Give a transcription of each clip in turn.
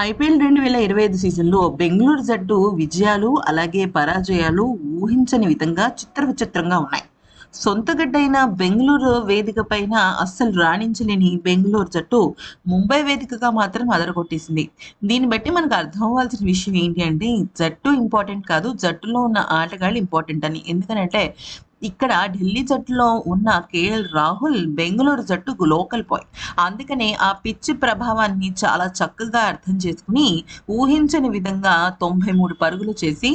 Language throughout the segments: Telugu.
ఐపీఎల్ రెండు వేల ఇరవై ఐదు సీజన్లో బెంగళూరు జట్టు విజయాలు అలాగే పరాజయాలు ఊహించని విధంగా చిత్ర విచిత్రంగా ఉన్నాయి. సొంత గడ్డైన బెంగళూరు వేదిక పైన అస్సలు రాణించలేని బెంగళూరు జట్టు ముంబై వేదికగా మాత్రం అదరగొట్టేసింది. దీన్ని బట్టి మనకు అర్థం అవ్వాల్సిన విషయం ఏంటి అంటే జట్టు ఇంపార్టెంట్ కాదు జట్టులో ఉన్న ఆటగాళ్ళు ఇంపార్టెంట్ అని. ఎందుకంటే ఇక్కడ ఢిల్లీ జట్టులో ఉన్న కేఎల్ రాహుల్ బెంగళూరు జట్టుకు లోకల్ బాయ్ అందుకనే ఆ పిచ్చి ప్రభావాన్ని చాలా చక్కగా అర్థం చేసుకుని ఊహించని విధంగా తొంభై మూడు పరుగులు చేసి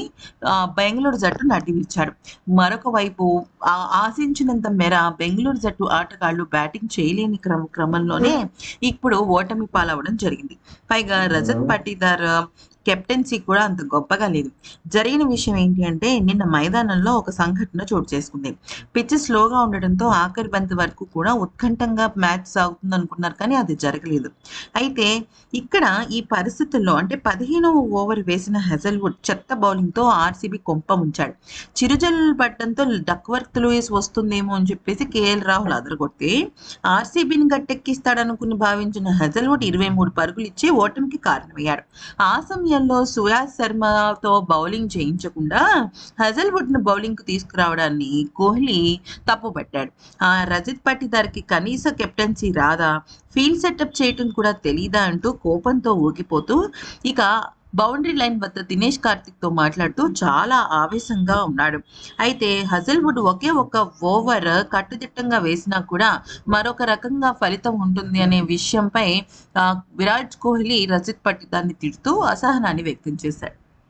ఆ, బెంగళూరు జట్టు నటించాడు. మరొక వైపు ఆ- ఆశించినంత మేర బెంగళూరు జట్టు ఆటగాళ్ళు బ్యాటింగ్ చేయలేని క్రమ క్రమంలోనే ఇప్పుడు ఓటమి పాలవడం జరిగింది. పైగా రజత్ పాటీదార్ కెప్టెన్సీ కూడా అంత గొప్పగా లేదు. జరిగిన విషయం ఏంటి అంటే నిన్న మైదానంలో ఒక సంఘటన చోటు చేసుకుంది. పిచ్ స్లోగా ఉండడంతో ఆఖరి బంతి వరకు కూడా ఉత్కంఠంగా మ్యాచ్ సాగుతుంది అనుకున్నారు కానీ అది జరగలేదు. అయితే ఇక్కడ ఈ పరిస్థితుల్లో అంటే పదిహేనవ ఓవర్ వేసిన హెజల్వుడ్ చెత్త బౌలింగ్తో ఆర్సీబీ కొంప ముంచాడు. చిరుజల్లు పడడంతో డక్వర్త్ లూయిస్ వస్తుందేమో అని చెప్పేసి కేఎల్ రాహుల్ అదరగొట్టి ఆర్సీబీని గట్టెక్కిస్తాడనుకుని భావించిన హెజల్వుడ్ ఇరవై మూడు పరుగులు ఇచ్చి ఓటమికి కారణమయ్యాడు. ఆ సమయంలో సుయాజ్ శర్మతో బౌలింగ్ చేయించకుండా హజల్వుడ్ను బౌలింగ్కు తీసుకురావడాన్ని కోహ్లీ తప్పుపట్టాడు ఆ రజత్ పట్టిదార్కి కనీస కెప్టెన్సీ రాదా? ఫీల్డ్ సెటప్ చేయటం కూడా తెలీదా అంటూ కోపంతో ఊగిపోతూ ఇక బౌండరీ లైన్ వద్ద దినేష్ కార్తిక్తో మాట్లాడుతూ చాలా ఆవేశంగా ఉన్నాడు. అయితే హజల్వుడ్ ఒకే ఒక్క ఓవర్ కట్టుదిట్టంగా వేసినా కూడా మరొక రకంగా ఫలితం ఉంటుంది అనే విషయంపై విరాట్ కోహ్లీ రజత్ పట్టిదాన్ని తిడుతూ అసహనాన్ని వ్యక్తం చేశాడు.